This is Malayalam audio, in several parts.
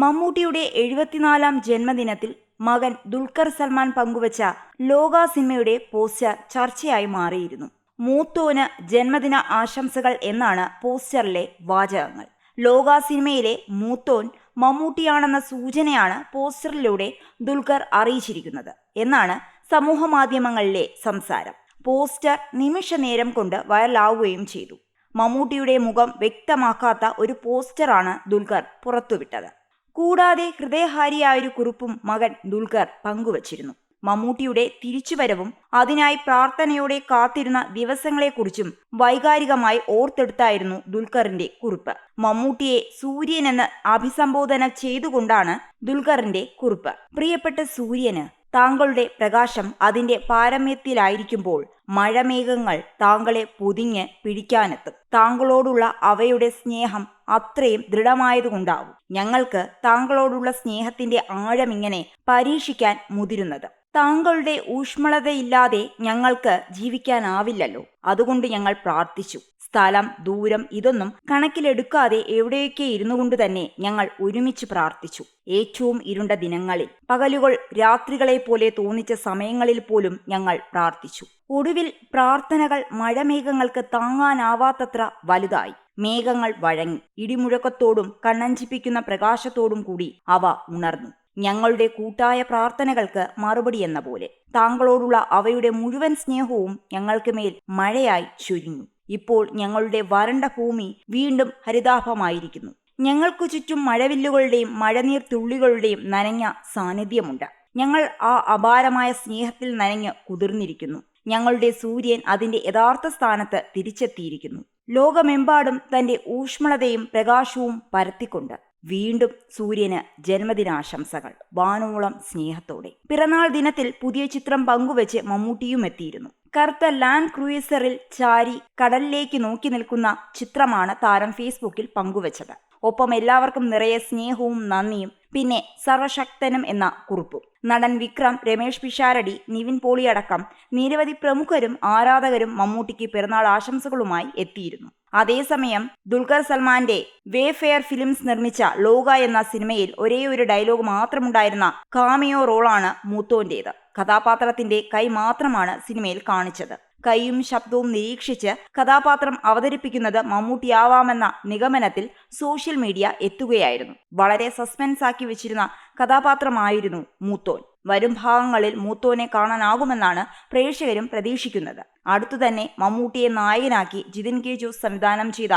മമ്മൂട്ടിയുടെ എഴുപത്തിനാലാം ജന്മദിനത്തിൽ മകൻ ദുൽഖർ സൽമാൻ പങ്കുവച്ച ലോക സിനിമയുടെ പോസ്റ്റർ ചർച്ചയായി മാറിയിരുന്നു. മൂത്തോന് ജന്മദിന ആശംസകൾ എന്നാണ് പോസ്റ്ററിലെ വാചകങ്ങൾ. ലോക സിനിമയിലെ മൂത്തോൻ മമ്മൂട്ടിയാണെന്ന സൂചനയാണ് പോസ്റ്ററിലൂടെ ദുൽഖർ അറിയിച്ചിരിക്കുന്നത് എന്നാണ് സമൂഹ മാധ്യമങ്ങളിലെ സംസാരം. പോസ്റ്റർ നിമിഷ നേരം കൊണ്ട് വൈറലാവുകയും ചെയ്തു. മമ്മൂട്ടിയുടെ മുഖം വ്യക്തമാക്കാത്ത ഒരു പോസ്റ്ററാണ് ദുൽഖർ പുറത്തുവിട്ടത്. കൂടാതെ ഹൃദയഹാരിയായ ഒരു കുറിപ്പും മകൻ ദുൽഖർ പങ്കുവച്ചിരുന്നു. മമ്മൂട്ടിയുടെ തിരിച്ചുവരവും അതിനായി പ്രാർത്ഥനയോടെ കാത്തിരുന്ന ദിവസങ്ങളെക്കുറിച്ചും വൈകാരികമായി ഓർത്തെടുത്തായിരുന്നു ദുൽഖറിന്റെ കുറിപ്പ്. മമ്മൂട്ടിയെ സൂര്യനെന്ന് അഭിസംബോധന ചെയ്തുകൊണ്ടാണ് ദുൽഖറിന്റെ കുറിപ്പ്. പ്രിയപ്പെട്ട സൂര്യന് താങ്കളുടെ പ്രകാശം അതിന്റെ പാരമ്യത്തിലായിരിക്കുമ്പോൾ മഴമേഘങ്ങൾ താങ്കളെ പൊതിഞ്ഞ് പിടിക്കാനെത്തും. താങ്കളോടുള്ള അവയുടെ സ്നേഹം അത്രയും ദൃഢമായതുകൊണ്ടാവും ഞങ്ങൾക്ക് താങ്കളോടുള്ള സ്നേഹത്തിന്റെ ആഴമിങ്ങനെ പരീക്ഷിക്കാൻ മുതിരുന്നത്. താങ്കളുടെ ഊഷ്മളതയില്ലാതെ ഞങ്ങൾക്ക് ജീവിക്കാനാവില്ലല്ലോ. അതുകൊണ്ട് ഞങ്ങൾ പ്രാർത്ഥിച്ചു. സ്ഥലം ദൂരം ഇതൊന്നും കണക്കിലെടുക്കാതെ എവിടെയൊക്കെ ഇരുന്നു കൊണ്ട് തന്നെ ഞങ്ങൾ ഒരുമിച്ച് പ്രാർത്ഥിച്ചു. ഏറ്റവും ഇരുണ്ട ദിനങ്ങളിൽ പകലുകൾ രാത്രികളെ പോലെ തോന്നിച്ച സമയങ്ങളിൽ പോലും ഞങ്ങൾ പ്രാർത്ഥിച്ചു. ഒടുവിൽ പ്രാർത്ഥനകൾ മഴമേഘങ്ങൾക്ക് താങ്ങാനാവാത്തത്ര വലുതായി. മേഘങ്ങൾ വഴങ്ങി. ഇടിമുഴക്കത്തോടും കണ്ണഞ്ചിപ്പിക്കുന്ന പ്രകാശത്തോടും കൂടി അവ ഉണർന്നു. ഞങ്ങളുടെ കൂട്ടായ പ്രാർത്ഥനകൾക്ക് മറുപടി എന്ന പോലെ താങ്കളോടുള്ള അവയുടെ മുഴുവൻ സ്നേഹവും ഞങ്ങൾക്ക് മേൽ മഴയായി ചുരുങ്ങു. ഇപ്പോൾ ഞങ്ങളുടെ വരണ്ട ഭൂമി വീണ്ടും ഹരിതാഭമായിരിക്കുന്നു. ഞങ്ങൾക്കു ചുറ്റും മഴവില്ലുകളുടെയും മഴനീർ തുള്ളികളുടെയും നനഞ്ഞ സാന്നിധ്യമുണ്ട്. ഞങ്ങൾ ആ അപാരമായ സ്നേഹത്തിൽ നനഞ്ഞ് കുതിർന്നിരിക്കുന്നു. ഞങ്ങളുടെ സൂര്യൻ അതിന്റെ യഥാർത്ഥ സ്ഥാനത്ത് തിരിച്ചെത്തിയിരിക്കുന്നു. ലോകമെമ്പാടും തന്റെ ഊഷ്മളതയും പ്രകാശവും പരത്തിക്കൊണ്ട് വീണ്ടും സൂര്യന് ജന്മദിനാശംസകൾ. വാനോളം സ്നേഹത്തോടെ. പിറന്നാൾ ദിനത്തിൽ പുതിയ ചിത്രം പങ്കുവച്ച് മമ്മൂട്ടിയും എത്തിയിരുന്നു. കറുത്ത ലാൻഡ് ക്രൂയിസറിൽ ചാരി കടലിലേക്ക് നോക്കി നിൽക്കുന്ന ചിത്രമാണ് താരം ഫേസ്ബുക്കിൽ പങ്കുവച്ചത്. ഒപ്പം എല്ലാവർക്കും നിറയെ സ്നേഹവും നന്ദിയും പിന്നെ സർവശക്തനും എന്ന കുറിപ്പും. നടൻ വിക്രം രമേഷ് പിഷാരടി നിവിൻ പോളി അടക്കം നിരവധി പ്രമുഖരും ആരാധകരും മമ്മൂട്ടിക്ക് പിറന്നാൾ ആശംസകളുമായി എത്തിയിരുന്നു. അതേസമയം ദുൽഖർ സൽമാന്റെ വേ ഫെയർ ഫിലിംസ് നിർമ്മിച്ച ലോക എന്ന സിനിമയിൽ ഒരേ ഒരു ഡയലോഗ് മാത്രമുണ്ടായിരുന്ന കാമിയോ റോളാണ് മൂത്തോന്റേത്. കഥാപാത്രത്തിന്റെ കൈ മാത്രമാണ് സിനിമയിൽ കാണിച്ചത്. കൈയും ശബ്ദവും നിരീക്ഷിച്ച് കഥാപാത്രം അവതരിപ്പിക്കുന്നത് മമ്മൂട്ടിയാവാമെന്ന നിഗമനത്തിൽ സോഷ്യൽ മീഡിയ എത്തുകയായിരുന്നു. വളരെ സസ്പെൻസ് ആക്കി വെച്ചിരുന്ന കഥാപാത്രമായിരുന്നു മൂത്തോൻ. വരും ഭാഗങ്ങളിൽ മൂത്തോനെ കാണാനാകുമെന്നാണ് പ്രേക്ഷകരും പ്രതീക്ഷിക്കുന്നത്. അടുത്തുതന്നെ മമ്മൂട്ടിയെ നായകനാക്കി ജിതിൻ കെ ജോസ് സംവിധാനം ചെയ്ത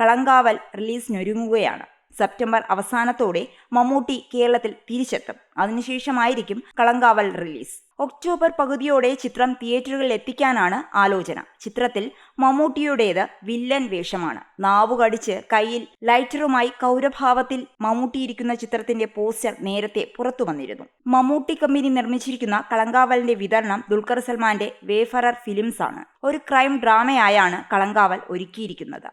കളങ്കാവൽ റിലീസിനൊരുങ്ങുകയാണ് സെപ്റ്റംബർ അവസാനത്തോടെ മമ്മൂട്ടി കേരളത്തിൽ തിരിച്ചെത്തും. അതിനുശേഷമായിരിക്കും കളങ്കാവൽ റിലീസ്. ഒക്ടോബർ പകുതിയോടെ ചിത്രം തിയേറ്ററുകളിൽ എത്തിക്കാനാണ് ആലോചന. ചിത്രത്തിൽ മമ്മൂട്ടിയുടേത് വില്ലൻ വേഷമാണ്. നാവുകടിച്ച് കയ്യിൽ ലൈറ്ററുമായി കൗരഭാവത്തിൽ മമ്മൂട്ടിയിരിക്കുന്ന ചിത്രത്തിന്റെ പോസ്റ്റർ നേരത്തെ പുറത്തു വന്നിരുന്നു മമ്മൂട്ടി കമ്പനി നിർമ്മിച്ചിരിക്കുന്ന കളങ്കാവലിന്റെ വിതരണം ദുൽഖർ സൽമാന്റെ വേഫറർ ഫിലിംസ് ആണ് ഒരു ക്രൈം ഡ്രാമയായാണ് കളങ്കാവൽ ഒരുക്കിയിരിക്കുന്നത്.